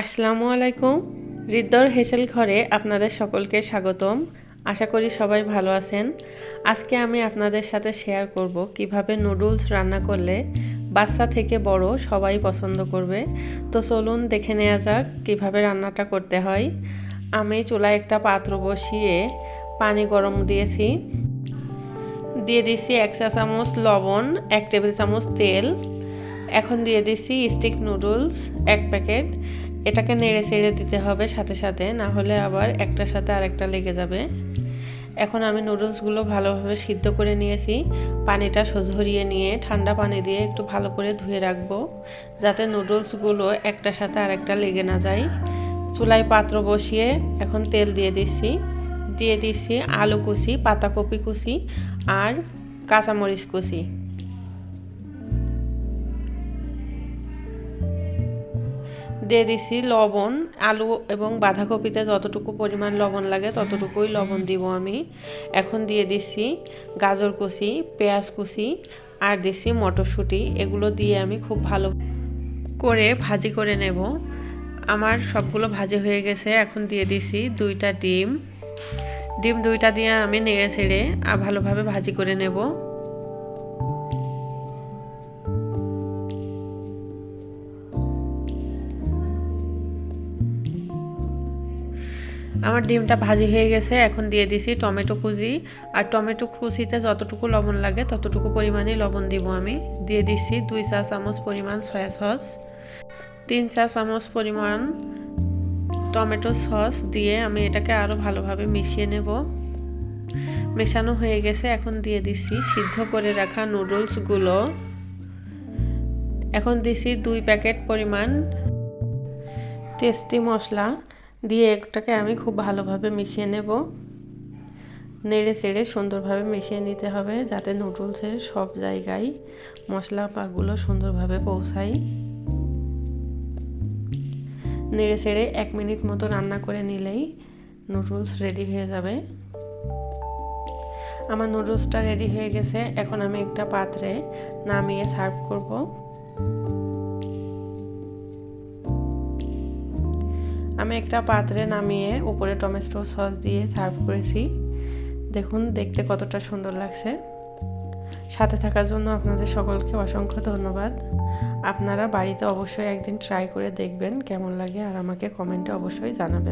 আসসালামু আলাইকুম। হৃদয় হেসেল ঘরে আপনাদের সকলকে স্বাগতম। আশা করি সবাই ভালো আছেন। আজকে আমি আপনাদের সাথে শেয়ার করব কীভাবে নুডলস রান্না করলে বাচ্চা থেকে বড় সবাই পছন্দ করবে। তো চলুন দেখে নেওয়া যাক কীভাবে রান্নাটা করতে হয়। আমি চুলায় একটা পাত্র বসিয়ে পানি গরম দিয়েছি। দিয়ে দিচ্ছি এক চা চামচ লবণ, এক টেবিল চামচ তেল। এখন দিয়ে দিচ্ছি স্টিক নুডলস এক প্যাকেট এটাকে নেড়ে চেড়ে দিতে হবে সাথে সাথে, না হলে আবার একটার সাথে আরেকটা লেগে যাবে। এখন আমি নুডলসগুলো ভালোভাবে সিদ্ধ করে নিয়েছি। পানিটা ঝরিয়ে নিয়ে ঠান্ডা পানি দিয়ে একটু ভালো করে ধুয়ে রাখব, যাতে নুডলসগুলো একটার সাথে আরেকটা লেগে না যায়। চুলায় পাত্র বসিয়ে এখন তেল দিয়ে দিচ্ছি। দিয়ে দিচ্ছি আলু কুচি, পাতাকপি কুচি আর কাঁচামরিচ কুচি। দিয়ে দিছি লবণ, আলু এবং বাঁধাকপিতে যতটুকু পরিমাণ লবণ লাগে ততটুকুই লবণ দিব আমি। এখন দিয়ে দিচ্ছি গাজর কুচি, পেঁয়াজ কুচি আর দিচ্ছি মটরশুঁটি। এগুলো দিয়ে আমি খুব ভালো করে ভাজি করে নেব। আমার সবগুলো ভাজি হয়ে গেছে, এখন দিয়ে দিছি দুইটা ডিম। ডিম দুইটা দিয়ে আমি নেড়ে ছেড়ে আর ভালোভাবে ভাজি করে নেব। আমার ডিমটা ভাজি হয়ে গেছে, এখন দিয়ে দিছি টমেটো কুচি। আর টমেটো কুচিতে যতটুকু লবণ লাগে ততটুকু পরিমাণে লবণ দিব আমি। দিয়ে দিচ্ছি দুই চা চামচ পরিমাণ সয়া সস, তিন চা চামচ পরিমাণ টমেটো সস দিয়ে আমি এটাকে আরও ভালোভাবে মিশিয়ে নেব। মেশানো হয়ে গেছে, এখন দিয়ে দিচ্ছি সিদ্ধ করে রাখা নুডলসগুলো এখন দিছি দুই প্যাকেট পরিমাণ টেস্টি মশলা। দিয়ে এটাকে আমি খুব ভালোভাবে মিশিয়ে নেব। নেড়ে চেড়ে সুন্দরভাবে মিশিয়ে নিতে হবে যাতে নুডলসের সব জায়গায় মশলা পাগুলো সুন্দরভাবে পৌঁছায়। নেড়ে চেড়ে এক মিনিট মতো রান্না করে নিলেই নুডলস রেডি হয়ে যাবে। আমার নুডলসটা রেডি হয়ে গেছে, এখন আমি একটা পাত্রে নামিয়ে সার্ভ করব। আমি একটা পাত্রে নামিয়ে উপরে টমেটো সস দিয়ে সার্ভ করেছি। দেখুন, দেখতে কতটা সুন্দর লাগছে। সাথে থাকার জন্য আপনাদের সকলকে অসংখ্য ধন্যবাদ। আপনারা বাড়িতে অবশ্যই একদিন ট্রাই করে দেখবেন কেমন লাগে আর আমাকে কমেন্টে অবশ্যই জানাবেন।